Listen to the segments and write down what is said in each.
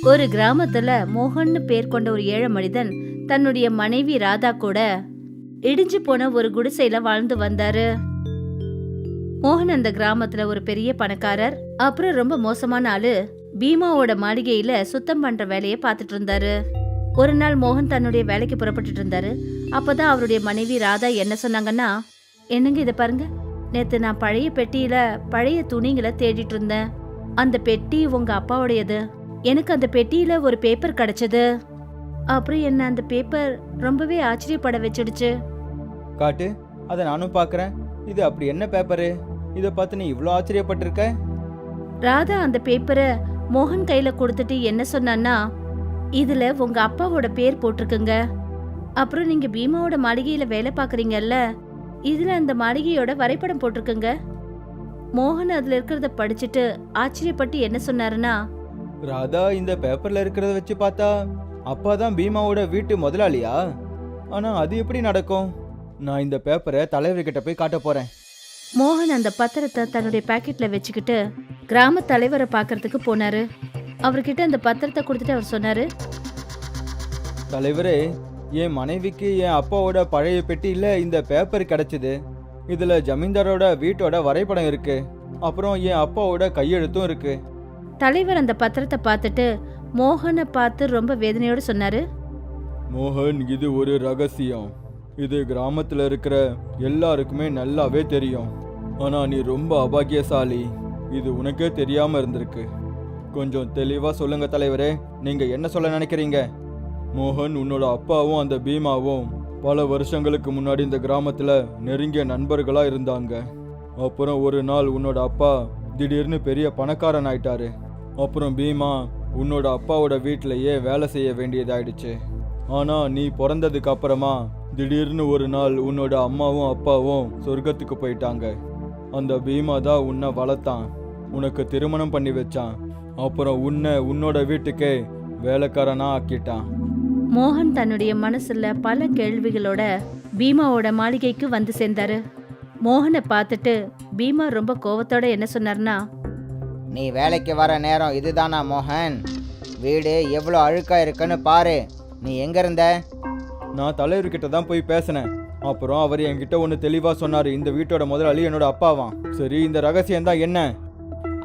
ஒரு கிராமத்துல மோகன்னு பேர் கொண்ட ஒரு ஏழை மனிதன் தன்னுடைய மனைவி ராதா கூட இடிஞ்சு போன ஒரு குடிசையில வாழ்ந்து வந்தாரு. மோகன் அந்த கிராமத்துல ஒரு பெரிய பணக்காரர் அப்புறம் ரொம்ப மோசமான ஆளு. பீமாவோட மாளிகையில சுத்தம் பண்ற வேலையை பார்த்துட்டு இருந்தாரு. ஒரு நாள் மோகன் தன்னுடைய வேலைக்கு புறப்பட்டுட்டு இருந்தாரு. அப்பதான் அவருடைய மனைவி ராதா என்ன சொன்னாங்கன்னா என்னங்க இத பாருங்க. நேத்து நான் பழைய பெட்டியில பழைய துணிங்களை தேடிட்டு இருந்தேன். அந்த பெட்டி உங்க அப்பாவுடையது. எனக்கு அந்த பெட்டியில ஒரு பேப்பர் கிடைச்சது. அப்புறம் என்ன அந்த பேப்பர் ரொம்பவே ஆச்சரியப்பட வச்சிடுச்சு. காட்டு அதை நானும் பார்க்குறேன். இது அப்படி என்ன பேப்பரு இதை பார்த்து நீ இவ்வளோ ஆச்சரியப்பட்டிருக்க? ராதா அந்த பேப்பரை மோகன் கையில கொடுத்துட்டு என்ன சொன்னான்னா இதுல உங்க அப்பாவோட பேர் போட்டிருக்குங்க. அப்புறம் நீங்க பீமாவோட மாளிகையில வேலை பாக்குறீங்கல்ல இதுல அந்த மாளிகையோட வரைபடம் போட்டிருக்குங்க. மோகன் அதுல இருக்கிறத படிச்சுட்டு ஆச்சரியப்பட்டு என்ன சொன்னாருன்னா ராதா இந்த பேப்பர்ல இருக்கிறத வச்சு பார்த்தா அப்பா தான் பீமாவோட வீட்டு முதலாளியா? ஆனா அது எப்படி நடக்கும்? நான் இந்த பேப்பரை தலைவர்கிட்ட போய் காட்ட போறேன். மோகன் அந்த பத்திரத்தை தன்னுடைய பாக்கெட்ல வச்சுக்கிட்டு கிராம தலைவரை பார்க்கறதுக்கு போனாரு. அவர்கிட்ட அந்த பத்திரத்தை கொடுத்துட்டு அவர் சொன்னாரு. தலைவரே என் மனைவிக்கு என் அப்பாவோட பழைய பெட்டியில் இந்த பேப்பர் கிடைச்சிது. இதுல ஜமீன்தாரோட வீட்டோட வரைபடம் இருக்கு. அப்புறம் என் அப்பாவோட கையெழுத்தும் இருக்கு. தலைவர் அந்த பத்திரத்தை பார்த்துட்டு மோகனை பார்த்து ரொம்ப வேதனையோடு சொன்னாரு. மோகன் இது ஒரு ரகசியம். இது கிராமத்துல இருக்கிற எல்லாருக்குமே நல்லாவே தெரியும். ஆனா நீ ரொம்ப அபாகியசாலி இது உனக்கே தெரியாம இருந்திருக்கு. கொஞ்சம் தெளிவா சொல்லுங்க தலைவரே நீங்க என்ன சொல்ல நினைக்கிறீங்க? மோகன் உன்னோட அப்பாவும் அந்த பீமாவும் பல வருஷங்களுக்கு முன்னாடி இந்த கிராமத்துல நெருங்கிய நண்பர்களா இருந்தாங்க. அப்புறம் ஒரு நாள் உன்னோட அப்பா திடீர்னு பெரிய பணக்காரன் ஆயிட்டாரு. அப்புறம் பீமா உன்னோட அப்பாவோட வீட்டிலேயே வேலை செய்ய வேண்டியதாயிடுச்சு. ஆனால் நீ பிறந்ததுக்கு அப்புறமா திடீர்னு ஒரு நாள் உன்னோட அம்மாவும் அப்பாவும் சொர்க்கத்துக்கு போயிட்டாங்க. அந்த பீமா தான் உன்னை வளர்த்தான். உனக்கு திருமணம் பண்ணி வச்சான். அப்புறம் உன்னை உன்னோட வீட்டுக்கே வேலைக்காரனா ஆக்கிட்டான். மோகன் தன்னுடைய மனசுல பல கேள்விகளோட பீமாவோட மாளிகைக்கு வந்து சேர்ந்தாரு. மோகனை பார்த்துட்டு பீமா ரொம்ப கோவத்தோட என்ன சொன்னார்னா நீ வேலைக்கு வர நேரம் இதுதானா மோகன்? வீடு எவ்வளோ அழுக்கா இருக்குன்னு பாரு. நீ எங்க இருந்த நான் தலைவர்கிட்ட தான் போய் பேசினேன். அப்புறம் அவர் என்கிட்ட ஒன்று தெளிவாக சொன்னார். இந்த வீட்டோட முதலாளி என்னோட அப்பாவாம். சரி இந்த ரகசியம் தான் என்ன?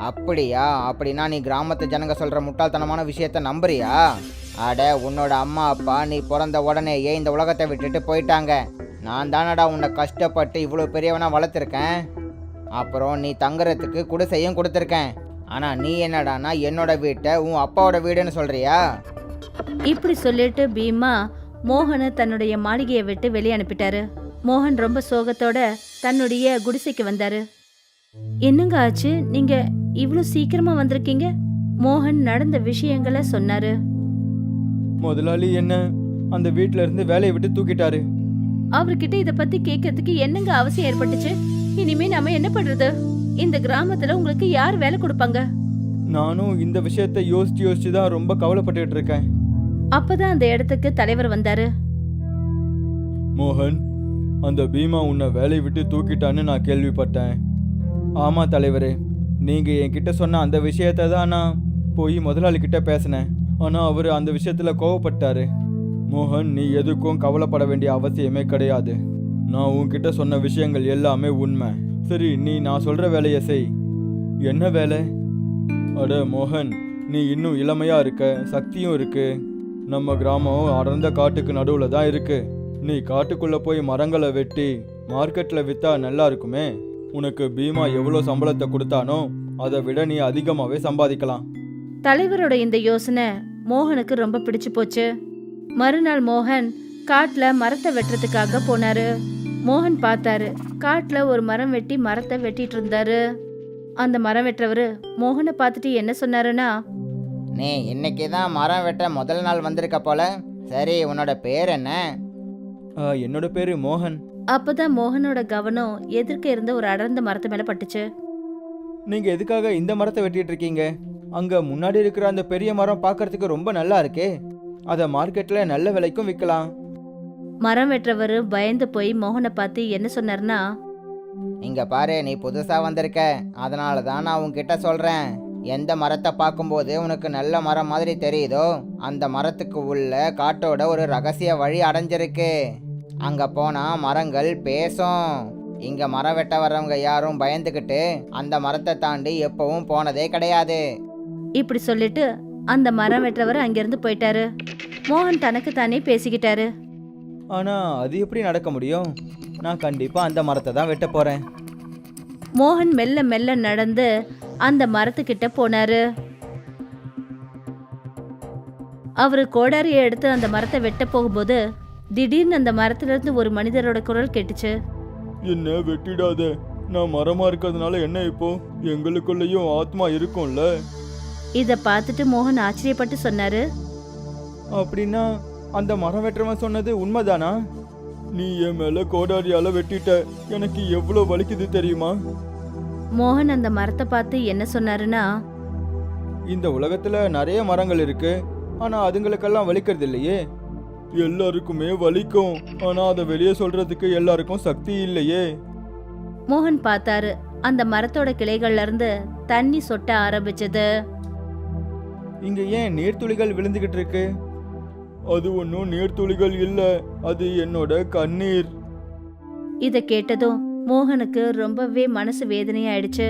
அப்படியா? அப்படின்னா நீ கிராமத்து ஜனங்க சொல்ற முட்டாள்தனமான விஷயத்த நம்புறியா? அட உன்னோட அம்மா அப்பா நீ பிறந்த உடனேயே இந்த உலகத்தை விட்டுட்டு போயிட்டாங்க. நான் தானடா உன்னை கஷ்டப்பட்டு இவ்வளோ பெரியவனா வளர்த்துருக்கேன்? அப்புறம் நீ தங்குறதுக்கு குடிசையும் கொடுத்துருக்கேன். ஆனால் நீ என்னடானா என்னோட வீட்டை உன் அப்பாவோட வீடுன்னு சொல்றியா? இப்படி சொல்லிட்டு பீமா மோகனை தன்னுடைய மாளிகையை விட்டு வெளியே அனுப்பிட்டாரு. மோகன் ரொம்ப சோகத்தோட தன்னுடைய குடிசைக்கு வந்தாரு. என்னங்க ஆச்சு? நீங்க இவ்ளோ சீக்கிரமா வந்திருக்கீங்க? மோகன் நடந்த விஷயங்களை சொன்னாரு. முதலாளி என்ன அந்த வீட்டில இருந்து வேலையை விட்டு தூக்கிட்டாரு. அவர்கிட்ட இத பத்தி கேட்கறதுக்கு என்னங்க அவசியம் ஏற்பட்டுச்சு? இனிமே நாம என்ன பண்றது? இந்த கிராமத்துல உங்களுக்கு யார் வேலை கொடுப்பாங்க? நானும் இந்த விஷயத்தை யோசிச்சு யோசிச்சு தான் ரொம்ப கவலைப்பட்டுட்டு இருக்கேன். அப்பதான் அந்த இடத்துக்கு தலைவர் வந்தாரு. மோகன் அந்த பீமா உன்னை வேலையை விட்டு தூக்கிட்டான்னு நான் கேள்விப்பட்டேன். ஆமா தலைவரே நீங்க என்கிட்ட சொன்ன அந்த விஷயத்தை தான் நான் போய் முதலாளி கிட்ட பேசினேன். ஆனா அவர் அந்த விஷயத்துல கோவப்பட்டாரு. மோகன் நீ எதுக்கும் கவலைப்பட வேண்டிய அவசியமே கிடையாது. நான் உன்கிட்ட சொன்ன விஷயங்கள் எல்லாமே உண்மை. சரி நீ நான் சொல்ற வேலையை செய். என்ன வேலை? அட மோகன் நீ இன்னும் இளமையா இருக்க சக்தியும் இருக்கு. நம்ம கிராமம் அடர்ந்த காட்டுக்கு நடுவில் தான் இருக்கு. நீ காட்டுக்குள்ள போய் மரங்களை வெட்டி மார்க்கெட்ல வித்தா நல்லா இருக்குமே. உனக்கு பீமா எவ்வளோ சம்பளத்தை கொடுத்தானோ அதை விட நீ அதிகமாகவே சம்பாதிக்கலாம். தலைவரோட இந்த யோசனை மோகனுக்கு ரொம்ப பிடிச்சு போச்சு. மறுநாள் மோகன் காட்டுல மரத்தை வெட்டுறதுக்காக போனாரு. மோகன் பார்த்தாரு. காட்டுல ஒரு மரம் வெட்டி மரத்தை வெட்டிட்டு இருந்தாரு. அந்த மரம் வெட்டுறவரு மோகனை பார்த்துட்டு என்ன சொன்னாருன்னா நீ இன்னைக்கு தான் மரம் வெட்ட முதல் நாள் வந்திருக்க போல. சரி உன்னோட பேர் என்ன? ஆ, என்னோட பேரு மோகன். அப்பதான் மோகனோட கவனம் எதிர்க்க இருந்த ஒரு அடர்ந்த மரத்து மேல பட்டுச்சு. நீங்க எதுக்காக இந்த மரத்தை வெட்டிட்டு இருக்கீங்க? அங்க முன்னாடி இருக்கிற அந்த பெரிய மரம் பார்க்கறதுக்கு ரொம்ப நல்லா இருக்கே. அதை மார்க்கெட்ல நல்ல விலைக்கும் விற்கலாம் மரம் வெட்டுறவரு பயந்து போய் மோகனை பார்த்து என்ன சொன்னாருன்னா இங்க பாரு நீ புதுசா வந்திருக்க. அதனால தான் நான் உன்கிட்ட சொல்றேன். எந்த மரத்தை பார்க்கும்போது உனக்கு நல்ல மரம் மாதிரி தெரியுதோ அந்த மரத்துக்கு உள்ள காட்டோட ஒரு ரகசிய வழி அடைஞ்சிருக்கு. அங்க போனா மரங்கள் பேசும். இங்க மரம் வெட்ட வர்றவங்க யாரும் பயந்துக்கிட்டு அந்த மரத்தை தாண்டி எப்பவும் போனதே கிடையாது. இப்படி சொல்லிட்டு அந்த மரம் வெட்டுறவர் அங்கிருந்து போயிட்டாரு. மோகன் தனக்கு தானே பேசிக்கிட்டாரு. ஆனால் அது எப்படி நடக்க முடியும்? நான் கண்டிப்பாக அந்த மரத்தை தான் வெட்ட போகிறேன் மோகன் மெல்ல மெல்ல நடந்து அந்த மரத்துக்கிட்ட போனாரு. அவரு கோடாரியை எடுத்து அந்த மரத்தை வெட்ட போகும்போது திடீர்னு அந்த மரத்துல இருந்து ஒரு மனிதரோட குரல் கேட்டுச்சு. என்ன வெட்டிடாத. நான் மரமாக இருக்கிறதுனால என்ன இப்போ? எங்களுக்குள்ளேயும் ஆத்மா இருக்கும்ல? இத பார்த்துட்டு மோகன் ஆச்சரியப்பட்டு சொன்னாரு. அப்படின்னா அந்த மரம் வெட்டுறவன் சொன்னது உண்மைதானா? நீ என் மேல கோடாரியால வெட்டிட்ட எனக்கு எவ்வளோ வலிக்குது தெரியுமா? மோகன் அந்த மரத்தை பார்த்து என்ன சொன்னாருன்னா இந்த உலகத்துல நிறைய மரங்கள் இருக்கு ஆனா அதுங்களுக்கெல்லாம் வலிக்கிறது இல்லையே எல்லாருக்குமே வலிக்கும் ஆனா அதை வெளியே சொல்றதுக்கு எல்லாருக்கும் சக்தி இல்லையே. மோகன் பார்த்தாரு. அந்த மரத்தோட கிளைகள்ல இருந்து தண்ணி சொட்ட ஆரம்பிச்சது. இங்க ஏன் நீர்த்துளிகள் விழுந்துகிட்டு இருக்கு? அது ஒன்றும் நீர்த்துளிகள் இல்ல. அது என்னோட கண்ணீர். இத கேட்டதும் மோகனுக்கு ரொம்பவே மனசு வேதனையாயிடுச்சு.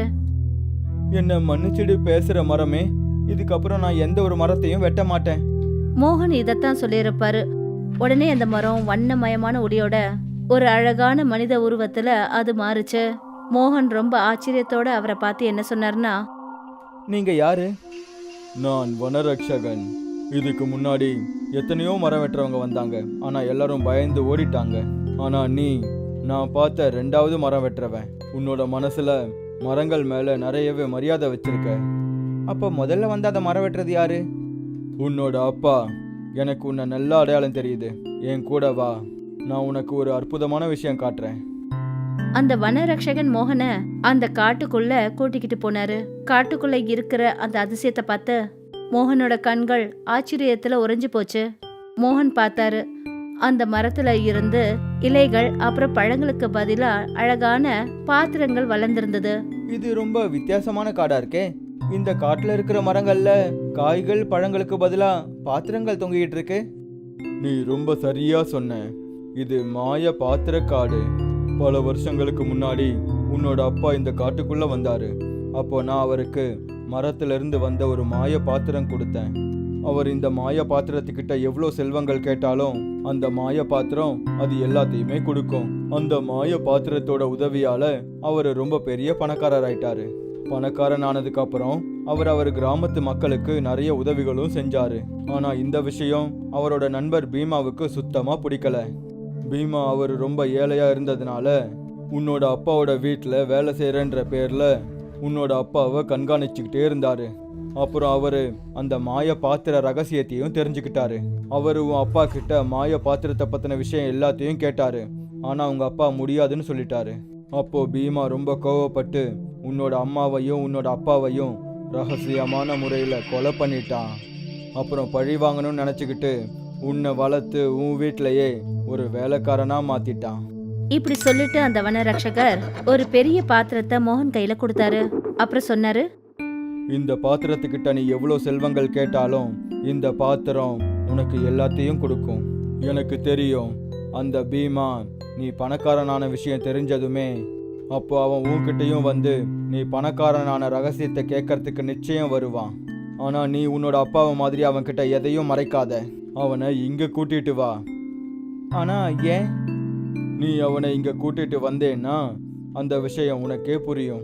என்ன மன்னிச்சிடு பேசுற மரமே. இதுக்கப்புறம் நான் எந்த ஒரு மரத்தையும் வெட்ட மாட்டேன். மோகன் இதைத்தான் சொல்லியிருப்பாரு. உடனே அந்த மரம் வண்ணமயமான ஒளியோட ஒரு அழகான மனித உருவத்துல அது மாறுச்சு. மோகன் ரொம்ப ஆச்சரியத்தோட அவரை பார்த்து என்ன சொன்னார்னா நீங்க யாரு? நான் வனரக்ஷகன் இதுக்கு முன்னாடி எத்தனையோ மரம் வெட்டுறவங்க வந்தாங்க. ஆனா எல்லாரும் பயந்து ஓடிட்டாங்க. ஆனா நீ நான் பார்த்த ரெண்டாவது மரம் வெட்டுறவன் உன்னோட மனசுல மரங்கள் மேல நிறையவே மரியாதை வச்சிருக்க. அப்ப முதல்ல வந்து அதை மரம் வெட்டுறது யாரு? உன்னோட அப்பா. எனக்கு உன்னை நல்ல அடையாளம் தெரியுது. என் கூட வா. நான் உனக்கு ஒரு அற்புதமான விஷயம் காட்டுறேன். அந்த வனரக்ஷகன் மோகனை அந்த காட்டுக்குள்ள கூட்டிக்கிட்டு போனாரு. காட்டுக்குள்ள இருக்கிற அந்த அதிசயத்தை பார்த்து மோகனோட கண்கள் ஆச்சரியத்துல உறைஞ்சு போச்சு. மோகன் பார்த்தாரு. அந்த மரத்துல இருந்து இலைகள் அப்புறம் பழங்களுக்கு பதிலா அழகான பாத்திரங்கள் வளர்ந்திருந்தது. இது ரொம்ப வித்தியாசமான காடா இருக்கே. இந்த காட்டுல இருக்கிற மரங்கள்ல காய்கள் பழங்களுக்கு பதிலா பாத்திரங்கள் தொங்கிட்டு இருக்கு. நீ ரொம்ப சரியா சொன்ன. இது மாய பாத்திர காடு. பல வருஷங்களுக்கு முன்னாடி உன்னோட அப்பா இந்த காட்டுக்குள்ள வந்தாரு. அப்போ நான் அவருக்கு மரத்திலிருந்து வந்த ஒரு மாய பாத்திரம் கொடுத்தேன். அவர் இந்த மாய பாத்திரத்துக்கிட்ட எவ்வளோ செல்வங்கள் கேட்டாலும் அந்த மாய பாத்திரம் அது எல்லாத்தையுமே கொடுக்கும். அந்த மாய பாத்திரத்தோட உதவியால அவர் ரொம்ப பெரிய பணக்காரர் ஆயிட்டாரு பணக்காரன் ஆனதுக்கு அப்புறம் அவர் அவர் கிராமத்து மக்களுக்கு நிறைய உதவிகளும் செஞ்சாரு. ஆனா இந்த விஷயம் அவரோட நண்பர் பீமாவுக்கு சுத்தமா பிடிக்கல. பீமா அவர் ரொம்ப ஏழையா இருந்ததுனால உன்னோட அப்பாவோட வீட்டில் வேலை செய்கிறன்ற பேர்ல உன்னோட அப்பாவை கண்காணிச்சுக்கிட்டே இருந்தாரு. அப்புறம் அவர் அந்த மாய பாத்திர ரகசியத்தையும் தெரிஞ்சுக்கிட்டாரு. அவர் உன் அப்பா கிட்ட மாய பாத்திரத்தை பற்றின விஷயம் எல்லாத்தையும் கேட்டாரு. ஆனால் உங்கள் அப்பா முடியாதுன்னு சொல்லிட்டாரு. அப்போ பீமா ரொம்ப கோவப்பட்டு உன்னோட அம்மாவையும் உன்னோட அப்பாவையும் ரகசியமான முறையில் கொலை பண்ணிட்டான். அப்புறம் பழி வாங்கணும்னு நினச்சிக்கிட்டு உன்னை வளர்த்து உன் வீட்டிலையே ஒரு வேலைக்காரனாக மாற்றிட்டான் இப்படி சொல்லிட்டு அந்த வனரக்ஷகர் ஒரு பெரிய பாத்திரத்தை மோகன் கையில கொடுத்தாரு. அப்புறம் சொன்னாரு இந்த பாத்திரத்துக்கிட்ட நீ எவ்வளோ செல்வங்கள் கேட்டாலும் இந்த பாத்திரம் உனக்கு எல்லாத்தையும் கொடுக்கும். எனக்கு தெரியும் அந்த பீமா நீ பணக்காரனான விஷயம் தெரிஞ்சதுமே அப்போ அவன் உன்கிட்டையும் வந்து நீ பணக்காரனான ரகசியத்தை கேட்கறதுக்கு நிச்சயம் வருவான். ஆனா நீ உன்னோட அப்பாவை மாதிரி அவன்கிட்ட எதையும் மறைக்காத. அவனை இங்க கூட்டிட்டு வா. ஆனா ஏன்? நீ அவனை இங்க கூட்டிட்டு வந்தேன்னா அந்த விஷயம் உனக்கே புரியும்.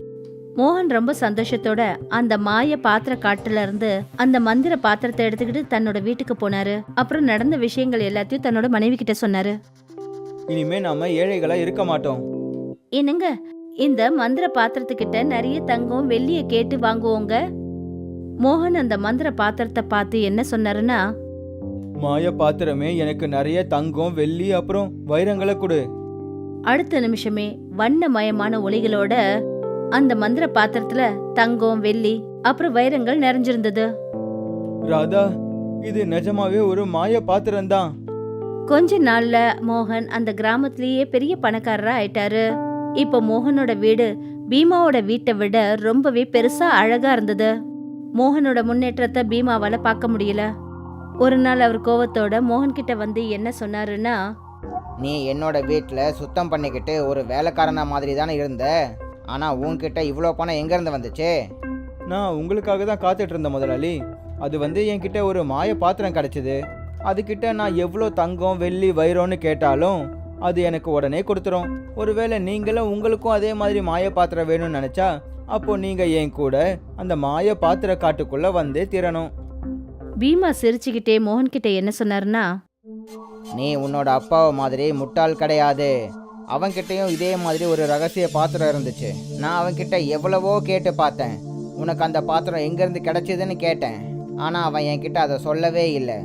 மோகன் ரொம்ப சந்தோஷத்தோட அந்த மாய பாத்திர காட்டுல இருந்து அந்த மந்திர பாத்திரத்தை எடுத்துக்கிட்டு தன்னோட வீட்டுக்கு போனாரு. அப்புறம் நடந்த விஷயங்கள் எல்லாத்தையும் தன்னோட மனைவி கிட்ட சொன்னாரு. இனிமே நாம ஏழைகளா இருக்க மாட்டோம். என்னங்க? இந்த மந்திர பாத்திரத்துக்கிட்ட நிறைய தங்கம் வெள்ளிய கேட்டு வாங்குவோங்க? மோகன் அந்த மந்திர பாத்திரத்தை பார்த்து என்ன சொன்னாருன்னா மாய பாத்திரமே எனக்கு நிறைய தங்கம் வெள்ளி அப்புறம் வைரங்களை கொடு. அடுத்த நிமிஷமே வண்ணமயமான ஒளிகளோட அந்த மந்திர பாத்திரத்துல தங்கம் வெள்ளி அப்புறம் வைரங்கள் நிறைஞ்சிருந்தது. ராதா இது நிஜமாவே ஒரு மாய பாத்திரம்தான். கொஞ்ச நாள்ல மோகன் அந்த கிராமத்திலேயே பெரிய பணக்காரரா ஆயிட்டாரு. இப்போ மோகனோட வீடு பீமாவோட வீட்டை விட ரொம்பவே பெருசா அழகா இருந்தது. மோகனோட முன்னேற்றத்தை பீமாவால பார்க்க முடியல. ஒரு நாள் அவர் கோவத்தோட மோகன் கிட்ட வந்து என்ன சொன்னாருன்னா நீ என்னோட வீட்டில் சுத்தம் பண்ணிக்கிட்டு ஒரு வேலைக்காரனா மாதிரி தானே இருந்த? ஆனால் உன்கிட்ட இவ்வளோ பணம் எங்கேருந்து வந்துச்சு? நான் உங்களுக்காக தான் காத்துட்டு இருந்தேன் முதலாளி. அது வந்து என்கிட்ட ஒரு மாய பாத்திரம் கிடைச்சிது. அதுக்கிட்ட நான் எவ்வளோ தங்கம் வெள்ளி வைரம்னு கேட்டாலும் அது எனக்கு உடனே கொடுத்துரும். ஒருவேளை நீங்களும் உங்களுக்கும் அதே மாதிரி மாய பாத்திரம் வேணும்னு நினச்சா அப்போ நீங்கள் என் கூட அந்த மாய பாத்திர காட்டுக்குள்ளே வந்தே திறணும் பீமா சிரிச்சுக்கிட்டே மோகன் கிட்ட என்ன சொன்னாருன்னா நீ உன்னோட அப்பாவை மாதிரி முட்டாள் கிடையாது. அவன்கிட்டயும் இதே மாதிரி ஒரு ரகசிய பாத்திரம் இருந்துச்சு. நான் அவன்கிட்ட எவ்வளவோ கேட்டு பார்த்தேன். உனக்கு அந்த பாத்திரம் எங்கேருந்து கிடைச்சதுன்னு கேட்டேன். ஆனால் அவன் என்கிட்ட அதை சொல்லவே இல்லை.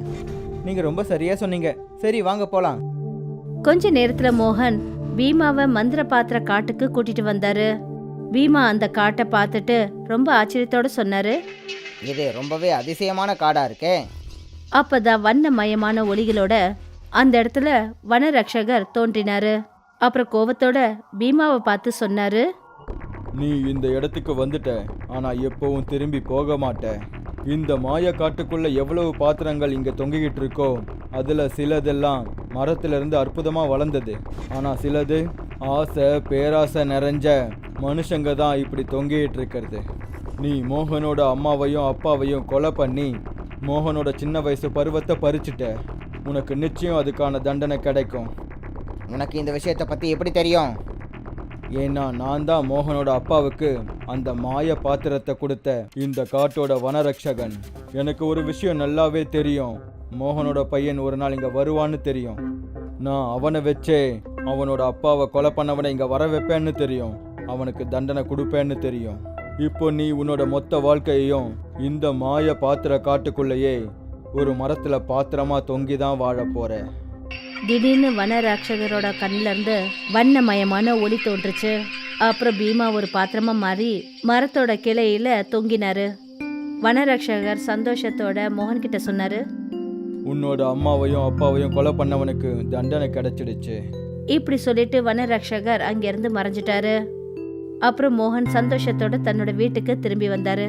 நீங்கள் ரொம்ப சரியாக சொன்னீங்க. சரி வாங்க போகலாம் கொஞ்ச நேரத்துல மோகன் பீமாவை மந்திர பாத்திர காட்டுக்கு கூட்டிட்டு வந்தாரு. பீமா அந்த காட்டை பார்த்துட்டு ரொம்ப ஆச்சரியத்தோட சொன்னாரு. இது ரொம்பவே அதிசயமான காடா இருக்கே. அப்பதான் வண்ணமயமான ஒளிகளோட அந்த இடத்துல வனரக்ஷகர் தோன்றினாரு. அப்புறம் கோவத்தோட பீமாவை பார்த்து சொன்னாரு. நீ இந்த இடத்துக்கு வந்துட்ட ஆனா எப்பவும் திரும்பி போக மாட்ட. இந்த மாய காட்டுக்குள்ள எவ்வளவு பாத்திரங்கள் இங்க தொங்கிக்கிட்டு இருக்கோ அதுல சிலதெல்லாம் மரத்திலிருந்து அற்புதமா வளர்ந்தது. ஆனா சிலது ஆசை பேராசை நிறைஞ்ச மனுஷங்க தான் இப்படி தொங்கிட்டு இருக்கிறது. நீ மோகனோட அம்மாவையும் அப்பாவையும் கொலை பண்ணி மோகனோட சின்ன வயசு பருவத்தை பறிச்சுட்ட. உனக்கு நிச்சயம் அதுக்கான தண்டனை கிடைக்கும். உனக்கு இந்த விஷயத்தை பற்றி எப்படி தெரியும்? ஏன்னா நான் தான் மோகனோட அப்பாவுக்கு அந்த மாய பாத்திரத்தை கொடுத்த இந்த காட்டோட வனரக்ஷகன் எனக்கு ஒரு விஷயம் நல்லாவே தெரியும். மோகனோட பையன் ஒரு நாள் இங்க வருவான்னு தெரியும். நான் அவனை வச்சே அவனோட அப்பாவை கொலை பண்ணவனை இங்க வர வைப்பேன்னு தெரியும். அவனுக்கு தண்டனை கொடுப்பேன்னு தெரியும். இப்போ நீ உன்னோட மொத்த வாழ்க்கையையும் இந்த மாய பாத்திர காட்டுக்குள்ளேயே ஒரு மரத்துல பாத்திரமா தொங்கி தான் வாழ போற. திடீர்னு வனராட்சகரோட கண்ணுல இருந்து வண்ணமயமான ஒளி தோன்றுச்சு. அப்புறம் பீமா ஒரு பாத்திரமா மாறி மரத்தோட கிளையில தொங்கினாரு. வனரக்ஷகர் சந்தோஷத்தோட மோகன் கிட்ட சொன்னாரு உன்னோட அம்மாவையும் அப்பாவையும் கொலை பண்ணவனுக்கு தண்டனை கிடைச்சிடுச்சு. இப்படி சொல்லிட்டு வனரக்ஷகர் அங்கிருந்து மறைஞ்சிட்டாரு. அப்புறம் மோகன் சந்தோஷத்தோட தன்னோட வீட்டுக்கு திரும்பி வந்தாரு.